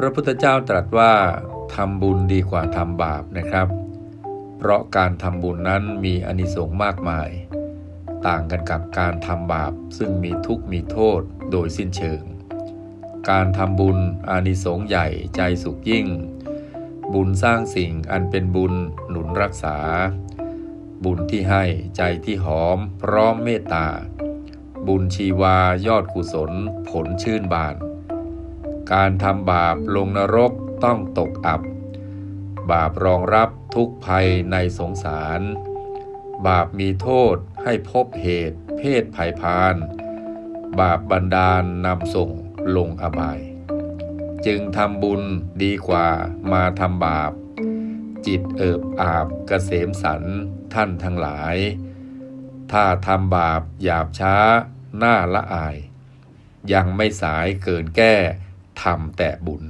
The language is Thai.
พระพุทธเจ้าตรัสว่าทำบุญดีกว่าทำบาปนะครับ เพราะการทำบุญนั้นมีอานิสงส์มากมาย ต่างกันกับการทำบาปซึ่งมีทุกข์มีโทษโดยสิ้นเชิง การทำบุญอานิสงส์ใหญ่ใจสุขยิ่ง บุญสร้างสิ่งอันเป็นบุญหนุนรักษา บุญที่ให้ใจที่หอมพร้อมเมตตา บุญชีวายอดกุศลผลชื่นบาน การทำบาปลงนรกต้องตกอับ บาปรองรับทุกภัยในสงสาร บาปมีโทษให้พบเหตุ เพศภัยพาน บาปบันดาลนำส่งลงอบาย จึงทำบุญดีกว่ามาทำบาป จิตเอิบอาบกเกษมสันท่านทั้งหลาย ถ้าทำบาปหยาบช้าหน้าละอาย ยังไม่สายเกินแก้ ทำแต่บุญ